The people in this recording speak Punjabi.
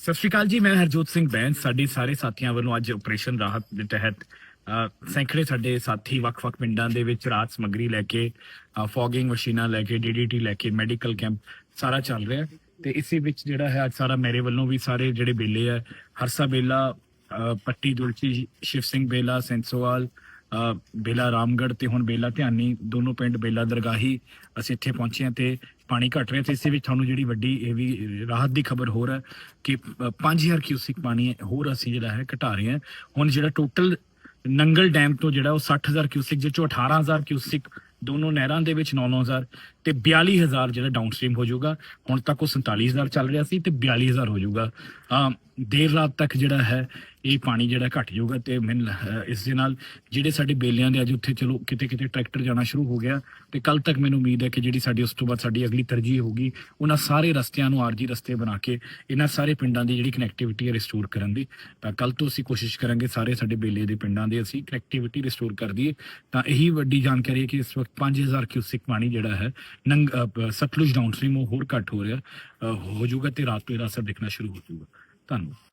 ਸਤਿ ਸ਼੍ਰੀ ਅਕਾਲ ਜੀ ਮੈਂ ਹਰਜੋਤ ਸਿੰਘ ਬੈਂਸ। ਸਾਡੇ ਸਾਰੇ ਸਾਥੀਆਂ ਵੱਲੋਂ ਅੱਜ ਆਪਰੇਸ਼ਨ ਰਾਹਤ ਦੇ ਤਹਿਤ ਸੈਂਕੜੇ ਸਾਡੇ ਸਾਥੀ ਵੱਖ-ਵੱਖ ਪਿੰਡਾਂ ਦੇ ਵਿੱਚ ਰਾਤ ਸਮੱਗਰੀ ਲੈ ਕੇ ਫੌਗਿੰਗ ਮਸ਼ੀਨਾਂ ਲੈ ਕੇ ਡੀਡੀਟੀ ਲੈ ਕੇ ਮੈਡੀਕਲ ਕੈਂਪ ਸਾਰਾ ਚੱਲ ਰਿਹਾ। ਤੇ ਇਸੇ ਵਿੱਚ ਜਿਹੜਾ ਹੈ ਅੱਜ ਸਾਰਾ ਮੇਰੇ ਵੱਲੋਂ ਵੀ ਸਾਰੇ ਜਿਹੜੇ ਬੇਲੇ ਆ ਹਰਸਾ ਬੇਲਾ ਅ, ਪੱਟੀ ਦੁਲਚੀ ਸ਼ਿਵ ਸਿੰਘ ਬੇਲਾ ਸੈਂਸੋਵਾਲ ਬੇਲਾ ਰਾਮਗੜ੍ਹ ਤੇ ਹੁਣ ਬੇਲਾ ਧਿਆਨੀ ਦੋਨੋਂ ਪਿੰਡ ਬੇਲਾ ਦਰਗਾਹੀ ਅਸੀਂ ਇੱਥੇ ਪਹੁੰਚੇ ਹਾਂ ਤੇ ਪਾਣੀ ਘਟ ਰਿਹਾ ਤੇ ਇਸੇ ਵਿੱਚ ਤੁਹਾਨੂੰ ਜਿਹੜੀ ਵੱਡੀ ਇਹ ਵੀ ਰਾਹਤ ਦੀ ਖਬਰ ਹੋਰ ਹੈ ਕਿ ਅ, 5000 ਕਿਊਸਿਕ ਪਾਣੀ ਹੋਰ ਅਸੀਂ ਜਿਹੜਾ ਹੈ ਘਟਾ ਰਹੇ ਹਾਂ। ਹੁਣ ਜਿਹੜਾ ਟੋਟਲ ਨੰਗਲ ਡੈਮ ਤੋਂ ਜਿਹੜਾ ਉਹ 60000 ਕਿਊਸਿਕ ਜਿਸ ਚੋਂ 18000 ਕਿਊਸਿਕ ਦੋਨੋਂ ਨਹਿਰਾਂ ਦੇ ਵਿੱਚ 9-9000 ਤੇ 42000 ਜਿਹੜਾ ਡਾਊਨਸਟ੍ਰੀਮ ਹੋ ਜਾਊਗਾ। ਹੁਣ ਤੱਕ ਉਹ 47000 ਚੱਲ ਰਿਹਾ ਸੀ ਤੇ 42000 ਹੋ ਜਾਊਗਾ। ਦੇਰ ਰਾਤ ਤੱਕ ਜਿਹੜਾ ਹੈ ਇਹ ਪਾਣੀ ਜਿਹੜਾ ਘਟ ਜਾਊਗਾ ਤੇ ਮੈਨੂੰ ਲ- ਇਸ ਦੇ ਨਾਲ ਜਿਹੜੇ ਸਾਡੇ ਬੇਲਿਆਂ ਦੇ ਅੱਜ ਉੱਥੇ ਚਲੋ ਕਿਤੇ ਕਿਤੇ ਟਰੈਕਟਰ ਜਾਣਾ ਸ਼ੁਰੂ ਹੋ ਗਿਆ ਤੇ ਕੱਲ ਤੱਕ ਮੈਨੂੰ ਉਮੀਦ ਹੈ ਕਿ ਜਿਹੜੀ ਸਾਡੀ ਉਸ ਤੋਂ ਬਾਅਦ ਸਾਡੀ ਅਗਲੀ ਤਰਜੀਹ ਹੋਗੀ ਉਹਨਾਂ ਸਾਰੇ ਰਸਤਿਆਂ ਨੂੰ ਆਰਜੀ ਰਸਤੇ ਬਣਾ ਕੇ ਇਹਨਾਂ ਸਾਰੇ ਪਿੰਡਾਂ ਦੀ ਜਿਹੜੀ ਕਨੈਕਟੀਵਿਟੀ ਹੈ ਰਿਸਟੋਰ ਕਰਨ ਦੀ। ਤਾਂ ਕੱਲ ਤੋਂ ਅਸੀਂ ਕੋਸ਼ਿਸ਼ ਕਰਾਂਗੇ ਸਾਰੇ ਸਾਡੇ ਬੇਲੇ ਦੇ ਪਿੰਡਾਂ ਦੇ ਅਸੀਂ ਕਨੈਕਟੀਵਿਟੀ ਰਿਸਟੋਰ ਕਰ ਦਈਏ। ਤਾਂ ਇਹੀ ਵੱਡੀ ਜਾਣਕਾਰੀ ਹੈ ਕਿ ਇਸ ਵਕਤ 5000 ਕਿਊਸਿਕ ਪਾਣੀ ਜਿਹੜਾ ਹੈ ਨੰਗ ਅ, ਸਤਲੁਜ ਡਾਊਨਸਟ੍ਰੀਮ ਉਹ ਹੋਰ ਘੱਟ ਹੋ ਰਿਹਾ ਹੋ ਜਾਊਗਾ ਤੇ ਰਾਤ ਤੋਂ ਇਹਦਾ ਅਸਰ ਦਿਖਣਾ ਸ਼ੁਰੂ ਹੋ ਜਾਊਗਾ। ਧੰਨਵਾਦ